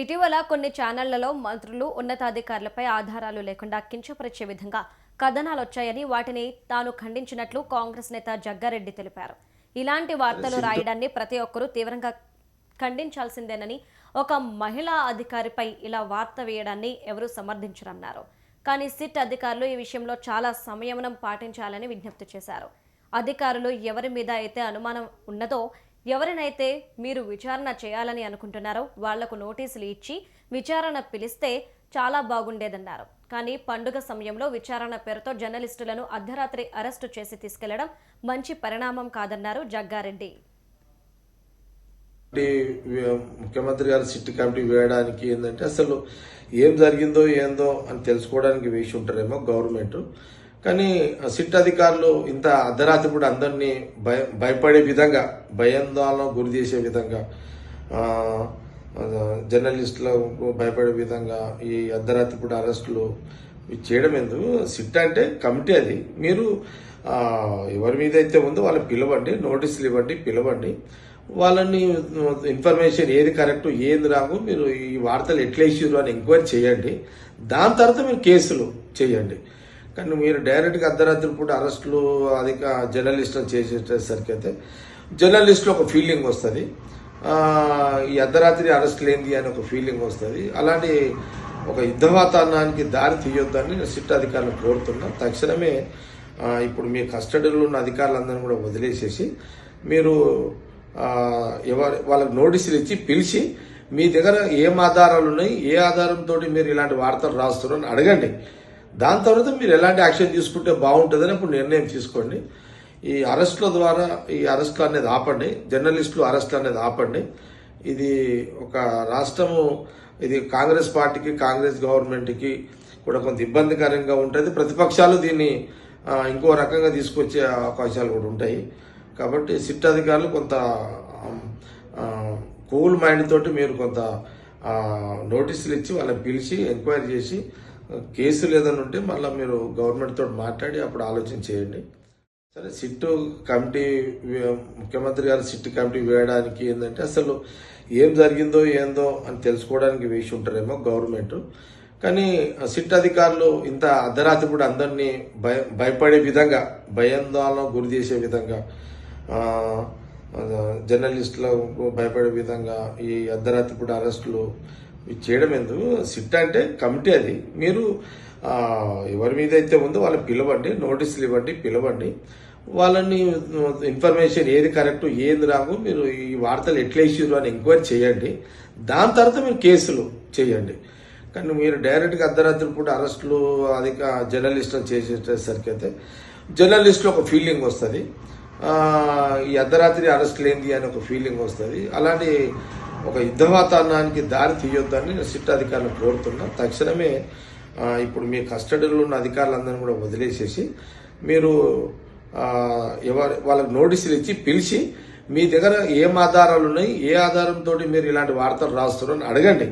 ఇటీవల కొన్ని ఛానళ్ళలో మంత్రులు ఉన్నతాధికారులపై ఆధారాలు లేకుండా కించపరిచే విధంగా కథనాలు వచ్చాయని వాటిని తాను ఖండించినట్లు కాంగ్రెస్ నేత జగ్గారెడ్డి తెలిపారు. ఇలాంటి వార్తలు రాయడాన్ని ప్రతి ఒక్కరూ తీవ్రంగా ఖండించాల్సిందేనని ఒక మహిళా అధికారిపై ఇలా వార్త వేయడాన్ని ఎవరూ సమర్థించరన్నారు. కానీ సిట్ అధికారులు ఈ విషయంలో చాలా సంయమనం పాటించాలని విజ్ఞప్తి చేశారు. అధికారులు ఎవరి మీద అయితే అనుమానం ఉన్నదో ఎవరినైతే మీరు విచారణ చేయాలని అనుకుంటున్నారో వాళ్ళకు నోటీసులు ఇచ్చి విచారణ పిలిస్తే చాలా బాగుండేదన్నారు. కానీ పండుగ సమయంలో విచారణ పేరుతో జర్నలిస్టులను అర్ధరాత్రి అరెస్టు చేసి తీసుకెళ్ళడం మంచి పరిణామం కాదన్నారు జగ్గారెడ్డి. ముఖ్యమంత్రి గారు సిట్ కమిటీ వేయడానికి ఏంటంటే అసలు ఏం జరిగిందో ఏందో అని తెలుసుకోవడానికి వేసి ఉంటారేమో గవర్నమెంట్. కానీ సిట్ అధికారులు ఇంత అర్ధరాత్రి కూడా అందరినీ భయ భయపడే విధంగా భయాందోళన గురి చేసే విధంగా జర్నలిస్టులకు భయపడే విధంగా ఈ అర్ధరాత్రి కూడా అరెస్టులు ఇవి చేయడం ఎందుకు? సిట్ అంటే కమిటీ అది. మీరు ఎవరి మీద అయితే ఉందో వాళ్ళని పిలవండి నోటీసులు ఇవ్వండి పిలవండి. వాళ్ళని ఇన్ఫర్మేషన్ ఏది కరెక్ట్ ఏది రాగు మీరు ఈ వార్తలు ఎట్లా ఇచ్చారు అని ఎంక్వైరీ చేయండి. దాని తర్వాత మీరు కేసులు చేయండి. కానీ మీరు డైరెక్ట్గా అర్ధరాత్రి పూట అరెస్టులు అధిక జర్నలిస్టులు చేసేసరికి అయితే జర్నలిస్టులు ఒక ఫీలింగ్ వస్తుంది. ఈ అర్ధరాత్రి అరెస్టులు ఏంది అని ఒక ఫీలింగ్ వస్తుంది. అలాంటి ఒక యుద్ధ వాతావరణానికి దారి తీయొద్దని నేను సిట్ అధికారులు కోరుతున్నా. తక్షణమే ఇప్పుడు మీ కస్టడీలో ఉన్న అధికారులందరినీ కూడా వదిలేసేసి మీరు ఎవరి ఎవరు వాళ్ళకి నోటీసులు ఇచ్చి పిలిచి మీ దగ్గర ఏం ఆధారాలు ఉన్నాయి ఏ ఆధారంతో మీరు ఇలాంటి వార్తలు రాస్తున్నారు అని అడగండి. దాని తర్వాత మీరు ఎలాంటి యాక్షన్ తీసుకుంటే బాగుంటుందని ఇప్పుడు నిర్ణయం తీసుకోండి. ఈ అరెస్టుల ద్వారా ఈ అరెస్టులు అనేది ఆపండి. జర్నలిస్టులు అరెస్టులు అనేది ఆపండి. ఇది ఒక రాష్ట్రము ఇది కాంగ్రెస్ పార్టీకి కాంగ్రెస్ గవర్నమెంట్కి కూడా కొంత ఇబ్బందికరంగా ఉంటుంది. ప్రతిపక్షాలు దీన్ని ఇంకో రకంగా తీసుకొచ్చే అవకాశాలు కూడా ఉంటాయి. కాబట్టి సిట్ అధికారులు కొంత కూల్ మైండ్ తోటి మీరు కొంత నోటీసులు ఇచ్చి వాళ్ళని పిలిచి ఎంక్వైరీ చేసి కేసులు ఏదైనా ఉంటే మళ్ళీ మీరు గవర్నమెంట్ తోటి మాట్లాడి అప్పుడు ఆలోచన చేయండి. సరే సిట్టు కమిటీ ముఖ్యమంత్రి గారు సిట్ కమిటీ వేయడానికి ఏంటంటే అసలు ఏం జరిగిందో ఏందో అని తెలుసుకోవడానికి వేసి ఉంటారేమో గవర్నమెంట్. కానీ సిట్ అధికారులు ఇంత అర్ధరాత్రి కూడా అందరినీ భయ భయపడే విధంగా భయాందోళన గురి చేసే విధంగా జర్నలిస్టులకు భయపడే విధంగా ఈ అర్ధరాత్రి పూట అరెస్టులు ఇది చేయడం ఎందుకు? సిట్ అంటే కమిటీ అది. మీరు ఎవరి మీద అయితే ఉందో వాళ్ళని పిలవండి నోటీసులు ఇవ్వండి పిలవండి. వాళ్ళని ఇన్ఫర్మేషన్ ఏది కరెక్ట్ ఏది రాగు మీరు ఈ వార్తలు ఎట్లా ఇచ్చారు అని ఎంక్వైరీ చేయండి. దాని తర్వాత మీరు కేసులు చేయండి. కానీ మీరు డైరెక్ట్గా అర్ధరాత్రి పూట అరెస్టులు అధిక జర్నలిస్టులు చేసేసరికి అయితే జర్నలిస్టులు ఒక ఫీలింగ్ వస్తుంది. ఈ అర్ధరాత్రి అరెస్టులు ఏంది అని ఒక ఫీలింగ్ వస్తుంది. అలాంటి ఒక యుద్ధ వాతావరణానికి దారి తీయొద్దని నేను సిట్ అధికారులను కోరుతున్నా. తక్షణమే ఇప్పుడు మీ కస్టడీలో ఉన్న అధికారులందరినీ కూడా వదిలేసేసి మీరు ఎవరి ఎవరు వాళ్ళకి నోటీసులు ఇచ్చి పిలిచి మీ దగ్గర ఏం ఆధారాలు ఉన్నాయి ఏ ఆధారంతో మీరు ఇలాంటి వార్తలు రాస్తున్నారు అని అడగండి.